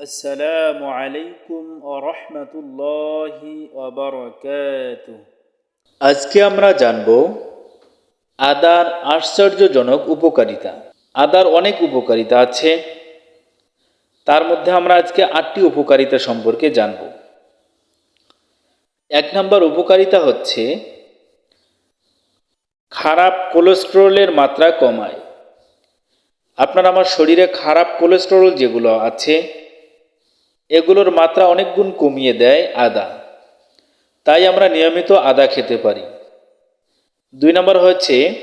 আসসালামু আলাইকুম রহমতুল্লাহি আজকে আমরা জানব আদার আশ্চর্যজনক উপকারিতা। আদার অনেক উপকারিতা আছে। তার মধ্যে আমরা আজকে আটটি উপকারিতা সম্পর্কে জানব। এক নম্বর উপকারিতা হচ্ছে খারাপ কোলেস্ট্রলের মাত্রা কমায়। আপনার আমার শরীরে খারাপ কোলেস্ট্রল যেগুলো আছে এগুলোর মাত্রা অনেক গুণ কমিয়ে দেয় আদা। তাই আমরা নিয়মিত আদা খেতে পারি। দুই নম্বর হচ্ছে,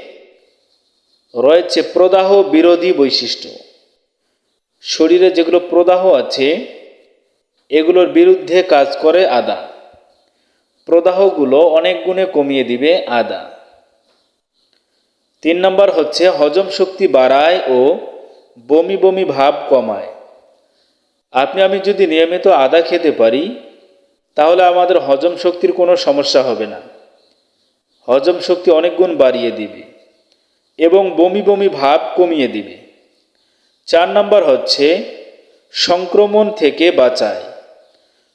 রয়েছে প্রদাহ বিরোধী বৈশিষ্ট্য। শরীরে যেগুলো প্রদাহ আছে, এগুলোর বিরুদ্ধে কাজ করে আদা। প্রদাহগুলো অনেক গুণে কমিয়ে দিবে আদা। তিন নম্বর হচ্ছে, হজম শক্তি বাড়ায় ও বমি বমি ভাব কমায়। আপনি, আমি যদি নিয়মিত আদা খেতে পারি, তাহলে আমাদের হজম শক্তির কোনো সমস্যা হবে না। হজম শক্তি অনেক গুণ বাড়িয়ে দিবে এবং বমি বমি ভাব কমিয়ে দিবে। চার নম্বর হচ্ছে, সংক্রমণ থেকে বাঁচায়।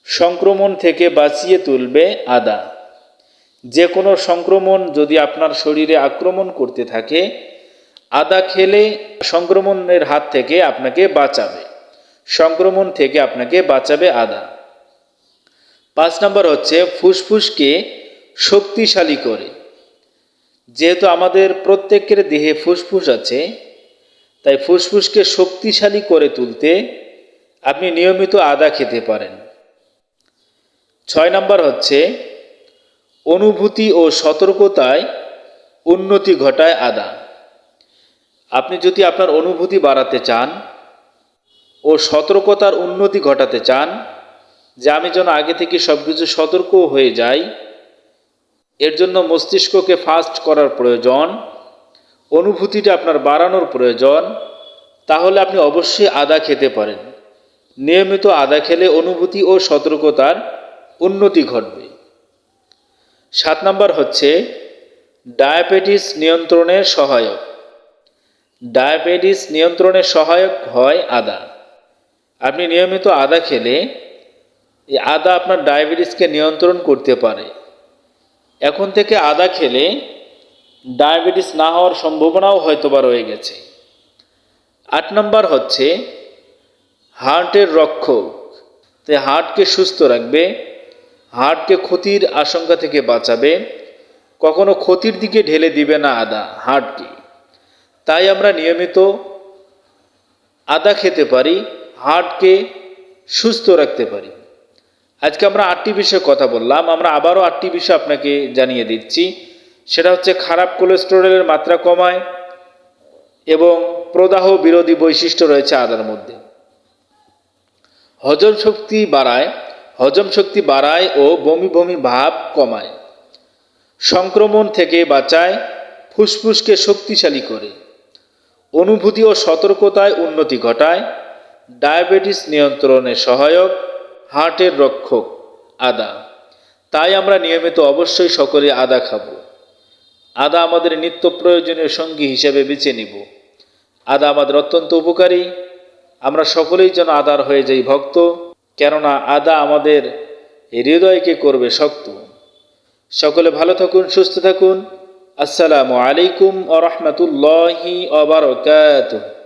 সংক্রমণ থেকে বাঁচিয়ে তুলবে আদা। যে কোনো সংক্রমণ যদি আপনার শরীরে আক্রমণ করতে থাকে, আদা খেলে সংক্রমণের হাত থেকে আপনাকে বাঁচাবে। সংক্রমণ থেকে আপনাকে বাঁচাবে আদা। পাঁচ নম্বর হচ্ছে ফুসফুসকে শক্তিশালী করে। যেহেতু আমাদের প্রত্যেকের দেহে ফুসফুস আছে, তাই ফুসফুসকে শক্তিশালী করে তুলতে আপনি নিয়মিত আদা খেতে পারেন। ছয় নম্বর হচ্ছে অনুভূতি ও সতর্কতায় উন্নতি ঘটায় আদা। আপনি যদি আপনার অনুভূতি বাড়াতে চান ও সতর্কতার উন্নতি ঘটাতে চান, যে আমি যেন আগে থেকে সব কিছু সতর্ক হয়ে যাই। এর জন্য মস্তিষ্ককে ফাস্ট করার প্রয়োজন, অনুভূতিটা আপনার বাড়ানোর প্রয়োজন, তাহলে আপনি অবশ্যই আদা খেতে পারেন। নিয়মিত আদা খেলে অনুভূতি ও সতর্কতার উন্নতি ঘটবে। সাত নম্বর হচ্ছে, ডায়াবেটিস নিয়ন্ত্রণের সহায়ক। ডায়াবেটিস নিয়ন্ত্রণে সহায়ক হয় আদা। আপনি নিয়মিত আদা খেলে এই আদা আপনার ডায়াবেটিসকে নিয়ন্ত্রণ করতে পারে। এখন থেকে আদা খেলে ডায়াবেটিস না হওয়ার সম্ভাবনাও হয়তোবা রয়ে গেছে। আট নম্বর হচ্ছে হার্টের রক্ষক। তাই হার্টকে সুস্থ রাখবে, হার্টকে ক্ষতির আশঙ্কা থেকে বাঁচাবে, কখনো ক্ষতির দিকে ঢেলে দিবে না আদা, হার্টকে। তাই আমরা নিয়মিত আদা খেতে পারি হার্টকে সুস্থ রাখতে পারি। আজকে আমরা আটটি বিষয়ে কথা বললাম। আমরা আবারও আটটি বিষয় আপনাকে জানিয়ে দিচ্ছি। সেটা হচ্ছে খারাপ কোলেস্টেরলের মাত্রা কমায় এবং প্রদাহ বিরোধী বৈশিষ্ট্য রয়েছে আদার মধ্যে। হজম শক্তি বাড়ায়, হজম শক্তি বাড়ায় ও বমি বমি ভাব কমায়। সংক্রমণ থেকে বাঁচায়, ফুসফুসকে শক্তিশালী করে। অনুভূতি ও সতর্কতায় উন্নতি ঘটায়। ডায়াবেটিস নিয়ন্ত্রণে সহায়ক, হার্টের রক্ষক, আদা। তাই আমরা নিয়মিত অবশ্যই সকলে আদা খাব। আদা আমাদের নিত্য প্রয়োজনীয় সঙ্গী হিসেবে বেছে নিব। আদা আমাদের অত্যন্ত উপকারী। আমরা সকলেই যেন আদার হয়ে যাই ভক্ত, কেননা আদা আমাদের হৃদয়কে করবে শক্ত। সকলে ভালো থাকুন, সুস্থ থাকুন। আসসালামু আলাইকুম আ রহমতুল্লাহি আবরকাত